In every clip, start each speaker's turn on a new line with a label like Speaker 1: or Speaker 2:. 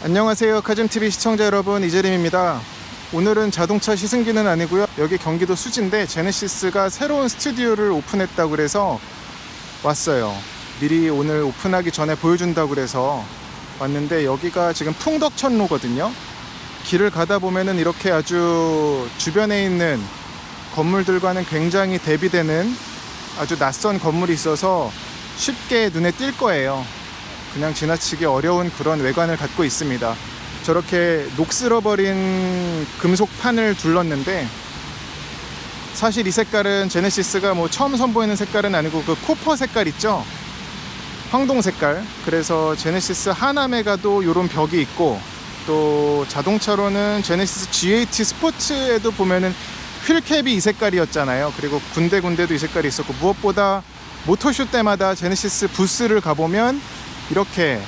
Speaker 1: 안녕하세요. 카즘TV 시청자 여러분 이재림입니다. 오늘은 자동차 시승기는 아니고요. 여기 경기도 수지인데 제네시스가 새로운 스튜디오를 오픈했다고 그래서 왔어요. 미리 오늘 오픈하기 전에 보여준다고 그래서 왔는데 여기가 지금 풍덕천로거든요. 길을 가다 보면은 이렇게 아주 주변에 있는 건물들과는 굉장히 대비되는 아주 낯선 건물이 있어서 쉽게 눈에 띌 거예요 그냥 지나치기 어려운 그런 외관을 갖고 있습니다. 저렇게 녹슬어버린 금속판을 둘렀는데 사실 이 색깔은 제네시스가 뭐 처음 선보이는 색깔은 아니고 그 코퍼 색깔 있죠? 황동 색깔. 그래서 제네시스 하남에 가도 이런 벽이 있고 또 자동차로는 제네시스 GAT 스포츠에도 보면은 휠캡이 이 색깔이었잖아요. 그리고 군데군데도 이 색깔이 있었고 무엇보다 모터쇼 때마다 제네시스 부스를 가보면 이렇게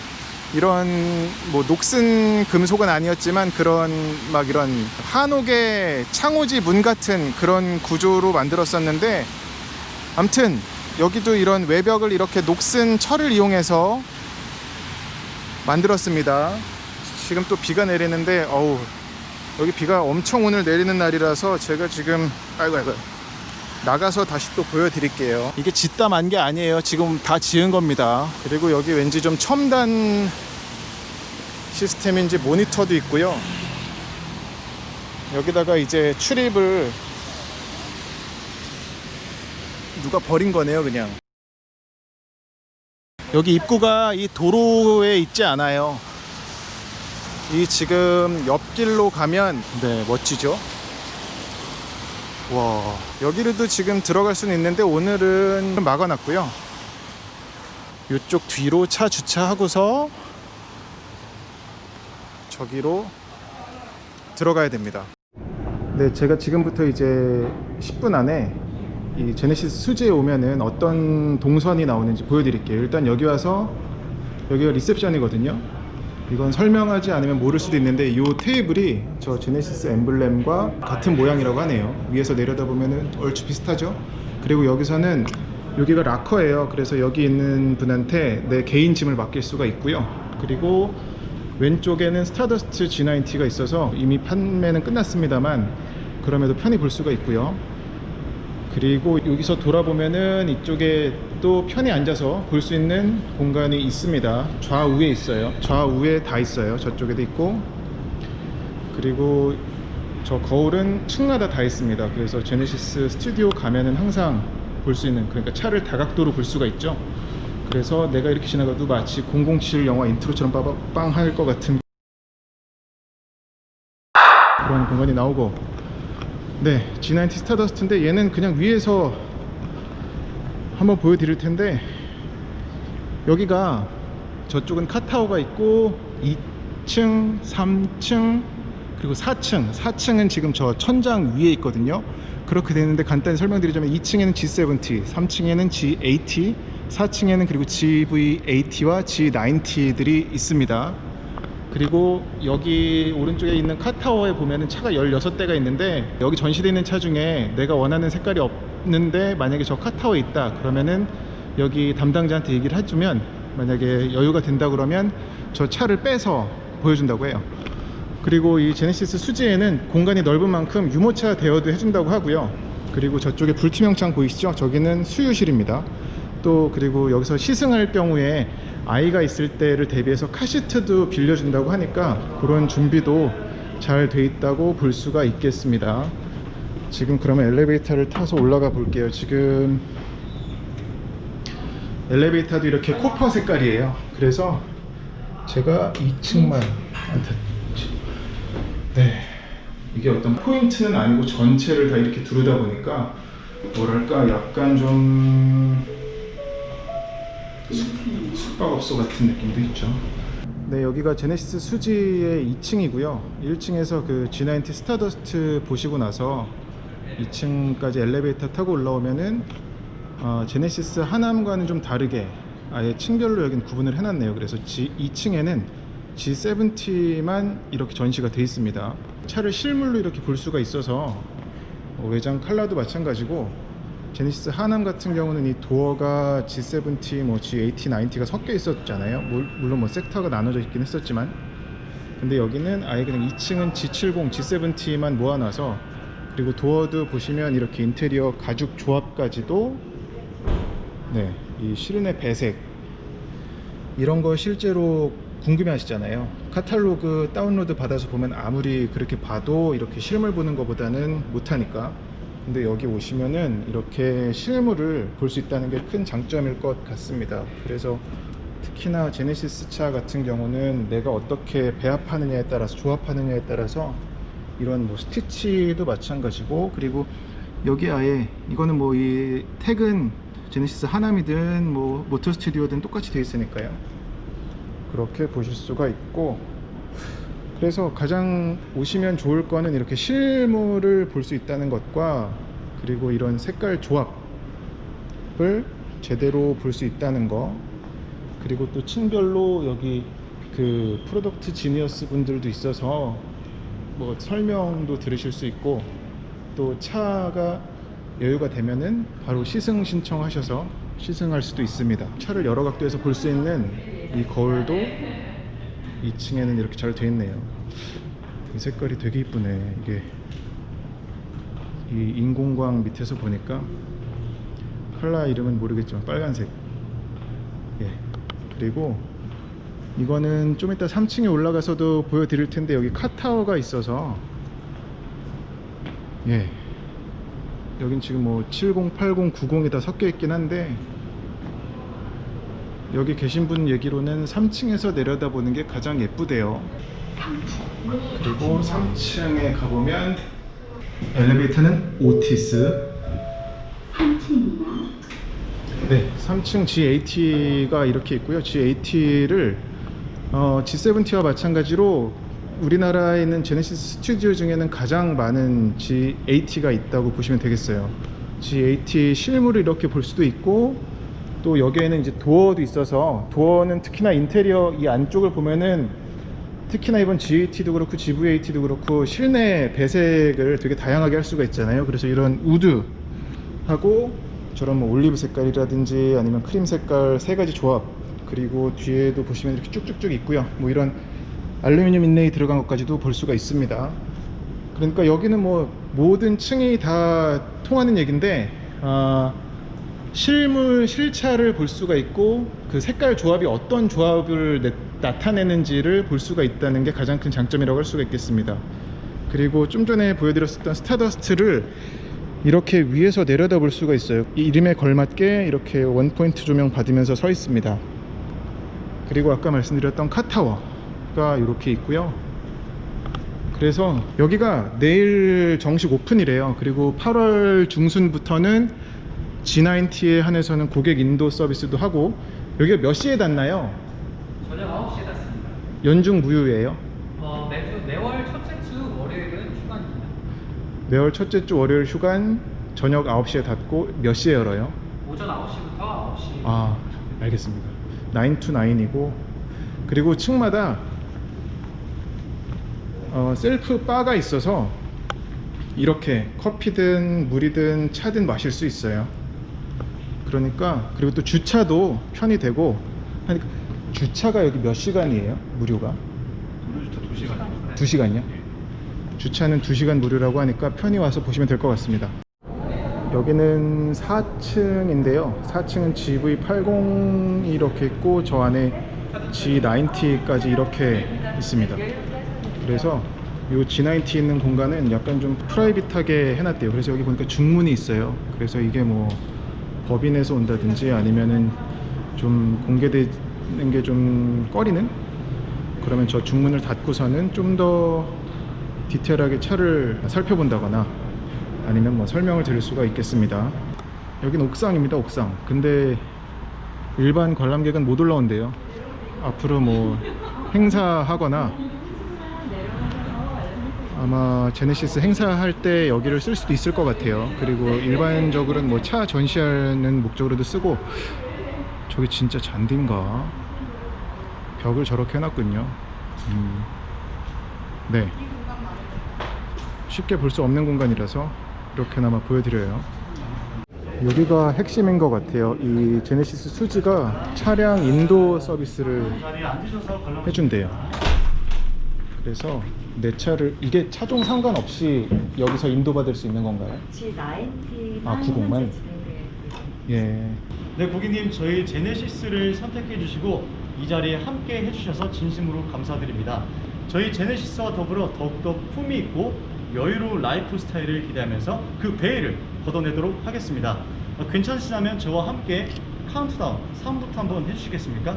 Speaker 1: 이런 뭐 녹슨 금속은 아니었지만 그런 막 이런 한옥의 창호지 문 같은 그런 구조로 만들었었는데 암튼 여기도 이런 외벽을 이렇게 녹슨 철을 이용해서 만들었습니다. 지금 또 비가 내리는데 어우 여기 비가 엄청 오늘 내리는 날이라서 제가 지금 아이고 아이고 나가서 다시 또 보여드릴게요. 이게 짓담한 게 아니에요. 지금 다 지은 겁니다. 그리고 여기 왠지 좀 첨단 시스템인지 모니터도 있고요. 여기다가 이제 출입을 누가 버린 거네요, 그냥. 여기 입구가 이 도로에 있지 않아요. 이 지금 옆길로 가면 네, 멋지죠? 와 여기로도 지금 들어갈 수는 있는데 오늘은 막아놨고요. 이쪽 뒤로 차 주차하고서 저기로 들어가야 됩니다. 네 제가 지금부터 이제 10분 안에 이 제네시스 수지에 오면은 어떤 동선이 나오는지 보여드릴게요. 일단 여기 와서 여기가 리셉션이거든요 이건 설명하지 않으면 모를 수도 있는데 이 테이블이 저 제네시스 엠블렘과 같은 모양이라고 하네요. 위에서 내려다보면 얼추 비슷하죠? 그리고 여기서는 여기가 락커예요. 그래서 여기 있는 분한테 내 개인 짐을 맡길 수가 있고요. 그리고 왼쪽에는 스타더스트 G90가 있어서 이미 판매는 끝났습니다만 그럼에도 편히 볼 수가 있고요. 그리고 여기서 돌아보면은 이쪽에 또 편히 앉아서 볼 수 있는 공간이 있습니다. 좌우에 있어요. 좌우에 다 있어요. 저쪽에도 있고 그리고 저 거울은 층마다 다 있습니다. 그래서 제네시스 스튜디오 가면은 항상 볼 수 있는 그러니까 차를 다각도로 볼 수가 있죠. 그래서 내가 이렇게 지나가도 마치 007 영화 인트로처럼 빠방빵 할 것 같은 그런 공간이 나오고 네, G90 스타더스트인데 얘는 그냥 위에서 한번 보여드릴 텐데 여기가 저쪽은 카타오가 있고 2층, 3층 그리고 4층. 4층은 지금 저 천장 위에 있거든요. 그렇게 되는데 간단히 설명드리자면 2층에는 G70, 3층에는 G80 4층에는 그리고 GV80와 G90들이 있습니다 그리고 여기 오른쪽에 있는 카타워에 보면은 차가 16대가 있는데 여기 전시되어 있는 차 중에 내가 원하는 색깔이 없는데 만약에 저 카타워에 있다 그러면은 여기 담당자한테 얘기를 해주면 만약에 여유가 된다 그러면 저 차를 빼서 보여준다고 해요. 그리고 이 제네시스 수지에는 공간이 넓은 만큼 유모차 대여도 해준다고 하고요. 그리고 저쪽에 불투명창 보이시죠? 저기는 수유실입니다 또 그리고 여기서 시승할 경우에 아이가 있을 때를 대비해서 카시트도 빌려준다고 하니까 그런 준비도 잘 돼 있다고 볼 수가 있겠습니다. 지금 그러면 엘리베이터를 타서 올라가 볼게요. 지금 엘리베이터도 이렇게 코퍼 색깔이에요. 그래서 제가 2층만 네 이게 어떤 포인트는 아니고 전체를 다 이렇게 두르다 보니까 뭐랄까 약간 좀 숙- 숙박업소 같은 느낌도 있죠. 네, 여기가 제네시스 수지의 2층이고요. 1층에서 그 G90 스타더스트 보시고 나서 2층까지 엘리베이터 타고 올라오면은 어, 제네시스 하남과는 좀 다르게 아예 층별로 여긴 구분을 해놨네요. 그래서 G, 2층에는 G70만 이렇게 전시가 돼 있습니다. 차를 실물로 이렇게 볼 수가 있어서 어, 외장 컬러도 마찬가지고 제네시스 하남 같은 경우는 이 도어가 G70, 뭐 G80, 90가 섞여 있었잖아요. 물- 물론 뭐 섹터가 나눠져 있긴 했었지만 근데 여기는 아예 그냥 2층은 G70, G70만 모아놔서 그리고 도어도 보시면 이렇게 인테리어 가죽 조합까지도 네, 이 실내 배색 이런 거 실제로 궁금해 하시잖아요. 카탈로그 다운로드 받아서 보면 아무리 그렇게 봐도 이렇게 실물 보는 것보다는 못하니까. 근데 여기 오시면은 이렇게 실물을 볼 수 있다는 게 큰 장점일 것 같습니다. 그래서 특히나 제네시스 차 같은 경우는 내가 어떻게 배합하느냐에 따라서 조합하느냐에 따라서 이런 뭐 스티치도 마찬가지고 그리고 여기 아예 이거는 뭐 이 택은 제네시스 하남이든 뭐 모터 스튜디오든 똑같이 되어 있으니까요. 그렇게 보실 수가 있고 그래서 가장 오시면 좋을 거는 이렇게 실물을 볼 수 있다는 것과 그리고 이런 색깔 조합을 제대로 볼 수 있다는 거 그리고 또 층별로 여기 그 프로덕트 지니어스 분들도 있어서 뭐 설명도 들으실 수 있고 또 차가 여유가 되면은 바로 시승 신청하셔서 시승할 수도 있습니다. 차를 여러 각도에서 볼 수 있는 이 거울도 2층에는 이렇게 잘 돼 있네요. 이 색깔이 되게 이쁘네. 이게 이 인공광 밑에서 보니까 컬러 이름은 모르겠지만 빨간색. 예. 그리고 이거는 좀 이따 3층에 올라가서도 보여드릴 텐데 여기 카타워가 있어서 예. 여긴 지금 뭐 70, 80, 90이 다 섞여 있긴 한데 여기 계신 분 얘기로는 3층에서 내려다보는 게 가장 예쁘대요. 그리고 3층에 가보면 엘리베이터는 오티스. 네, 3층 G80가 이렇게 있고요. G80를 어, G70와 마찬가지로 우리나라에 있는 제네시스 스튜디오 중에는 가장 많은 G80가 있다고 보시면 되겠어요. G80 실물을 이렇게 볼 수도 있고 또 여기에는 이제 도어도 있어서 도어는 특히나 인테리어 이 안쪽을 보면은 특히나 이번 G80도 그렇고 GV80도 그렇고 실내 배색을 되게 다양하게 할 수가 있잖아요. 그래서 이런 우드 하고 저런 뭐 올리브 색깔이라든지 아니면 크림 색깔 세 가지 조합 그리고 뒤에도 보시면 이렇게 쭉쭉쭉 있고요. 뭐 이런 알루미늄 인레이 들어간 것까지도 볼 수가 있습니다. 그러니까 여기는 뭐 모든 층이 다 통하는 얘긴데 아, 실물 실차를 볼 수가 있고 그 색깔 조합이 어떤 조합을 내- 나타내는지를 볼 수가 있다는 게 가장 큰 장점이라고 할 수가 있겠습니다. 그리고 좀 전에 보여드렸었던 스타더스트를 이렇게 위에서 내려다 볼 수가 있어요. 이 이름에 걸맞게 이렇게 원포인트 조명 받으면서 서 있습니다. 그리고 아까 말씀드렸던 카타워가 이렇게 있고요. 그래서 여기가 내일 정식 오픈이래요. 그리고 8월 중순부터는 G90에 한해서는 고객 인도 서비스도 하고 여기가 몇 시에 닫나요?
Speaker 2: 저녁 9시에 닫습니다.
Speaker 1: 연중 무휴예요.
Speaker 2: 어, 매주 매월 첫째 주 월요일은 휴관입니다.
Speaker 1: 매월 첫째 주 월요일 휴관 저녁 9시에 닫고 몇 시에 열어요?
Speaker 2: 오전 9시부터 9시.
Speaker 1: 아 알겠습니다 9 to 9이고 그리고 층마다 어, 셀프 바가 있어서 이렇게 커피든 물이든 차든 마실 수 있어요 그러니까 그리고 또 주차도 편이 되고 하니까 주차가 여기 몇 시간이에요 무료가?
Speaker 2: 주차 2시간입니다.
Speaker 1: 2시간이요? 주차는 2시간 무료라고 하니까 편히 와서 보시면 될 것 같습니다. 여기는 4층인데요. 4층은 GV80이 이렇게 있고 저 안에 G90까지 이렇게 있습니다. 그래서 이 G90 있는 공간은 약간 좀 프라이빗하게 해놨대요. 그래서 여기 보니까 중문이 있어요. 그래서 이게 뭐 법인에서 온다든지 아니면은 좀 공개되는 게 좀 꺼리는 그러면 저 중문을 닫고서는 좀 더 디테일하게 차를 살펴본다거나 아니면 뭐 설명을 드릴 수가 있겠습니다. 여긴 옥상입니다, 옥상. 근데 일반 관람객은 못 올라온대요. 앞으로 뭐 행사하거나 아마 제네시스 행사할 때 여기를 쓸 수도 있을 것 같아요. 그리고 일반적으로는 뭐 차 전시하는 목적으로도 쓰고 저기 진짜 잔디인가? 벽을 저렇게 해놨군요. 음, 네. 쉽게 볼 수 없는 공간이라서 이렇게나마 보여드려요. 여기가 핵심인 것 같아요. 이 제네시스 수지가 차량 인도 서비스를 해준대요. 그래서 내 차를 이게 차종 상관없이 여기서 인도받을 수 있는 건가요?
Speaker 3: G90만
Speaker 1: 아, 90만? 예.
Speaker 4: 네, 고객님 저희 제네시스를 선택해 주시고 이 자리에 함께 해주셔서 진심으로 감사드립니다. 저희 제네시스와 더불어 더욱더 품위 있고 여유로운 라이프 스타일을 기대하면서 그 배를 걷어내도록 하겠습니다. 어, 괜찮으시다면 저와 함께 카운트다운 3부터 한번 해주시겠습니까?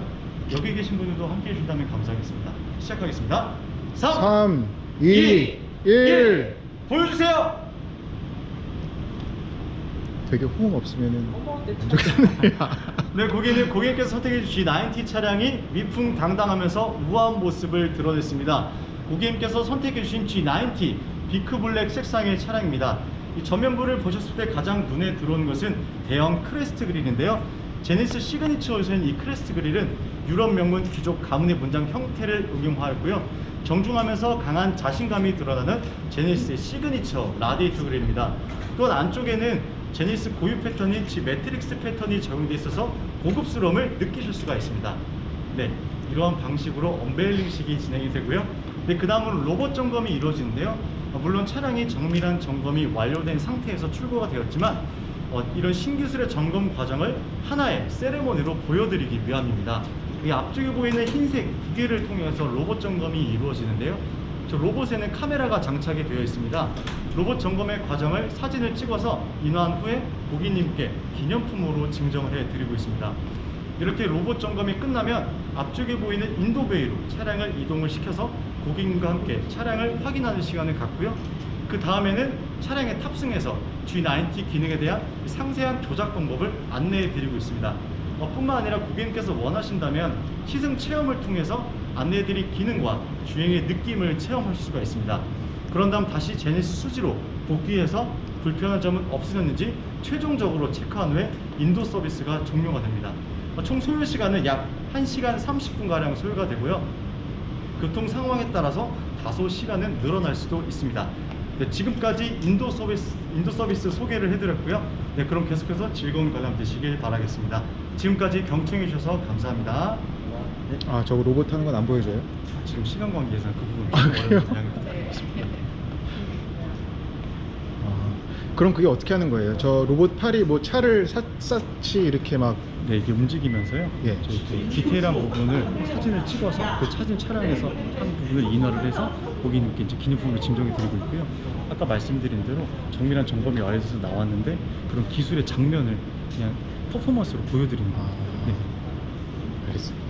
Speaker 4: 여기 계신 분들도 함께 해주신다면 감사하겠습니다. 시작하겠습니다. 3,
Speaker 1: 3, 2, 1.
Speaker 4: 보여주세요!
Speaker 1: 되게 호응 없으면은
Speaker 3: 어머,
Speaker 1: 내안 좋겠네요.
Speaker 4: 네, 고객님, 고객님께서 선택해 주신 G90 차량이 위풍당당하면서 우아한 모습을 드러냈습니다. 고객님께서 선택해 주신 G90 비크 블랙 색상의 차량입니다. 이 전면부를 보셨을 때 가장 눈에 들어오는 것은 대형 크레스트 그릴인데요. 제네시스 시그니처에서는 이 크레스트 그릴은 유럽 명문 귀족 가문의 문장 형태를 응용하였고요. 정중하면서 강한 자신감이 드러나는 제네시스의 시그니처 라디에이터 그릴입니다. 또한 안쪽에는 제니스 고유 패턴인 지 매트릭스 패턴이 적용되어 있어서 고급스러움을 느끼실 수가 있습니다. 네, 이러한 방식으로 언베일링식이 진행이 되고요. 네, 그 다음으로 로봇 점검이 이루어지는데요. 어, 물론 차량이 정밀한 점검이 완료된 상태에서 출고가 되었지만 어, 이런 신기술의 점검 과정을 하나의 세레모니로 보여드리기 위함입니다. 이 앞쪽에 보이는 흰색 기계를 통해서 로봇 점검이 이루어지는데요. 저 로봇에는 카메라가 장착이 되어 있습니다. 로봇 점검의 과정을 사진을 찍어서 인화한 후에 고객님께 기념품으로 증정을 해 드리고 있습니다. 이렇게 로봇 점검이 끝나면 앞쪽에 보이는 인도베이로 차량을 이동을 시켜서 고객님과 함께 차량을 확인하는 시간을 갖고요. 그 다음에는 차량에 탑승해서 G90 기능에 대한 상세한 조작 방법을 안내해 드리고 있습니다. 어, 뿐만 아니라 고객님께서 원하신다면 시승 체험을 통해서 안내해 드릴 기능과 주행의 느낌을 체험하실 수가 있습니다. 그런 다음 다시 제네시스 수지로 복귀해서 불편한 점은 없으셨는지 최종적으로 체크한 후에 인도 서비스가 종료가 됩니다. 어, 총 소요 시간은 약 1시간 30분가량 소요가 되고요. 교통 상황에 따라서 다소 시간은 늘어날 수도 있습니다. 네, 지금까지 인도 서비스 인도 서비스 소개를 해드렸고요. 네, 그럼 계속해서 즐거운 관람 되시길 바라겠습니다. 지금까지 경청해 주셔서 감사합니다. 네,
Speaker 1: 아, 저거 로봇 하는 건 안 보여줘요?
Speaker 4: 지금 시간 관계에서 그 부분
Speaker 1: 아, 그래요?
Speaker 4: 부탁드리겠습니다.
Speaker 1: 아, 그럼 그게 어떻게 하는 거예요? 저 로봇 팔이 뭐 차를 샅샅이 이렇게 막
Speaker 4: 네, 이게 움직이면서요.
Speaker 1: 예.
Speaker 4: 저희 그 디테일한 부분을 사진을 찍어서 그 사진 촬영해서 한 부분을 인화를 해서 고객님께 이제 기념품으로 증정해 드리고 있고요. 아까 말씀드린 대로 정밀한 점검이 완료돼서 나왔는데 그런 기술의 장면을 그냥 퍼포먼스로 보여드리는 거예요.
Speaker 1: 아.
Speaker 4: 네.
Speaker 1: 알겠습니다.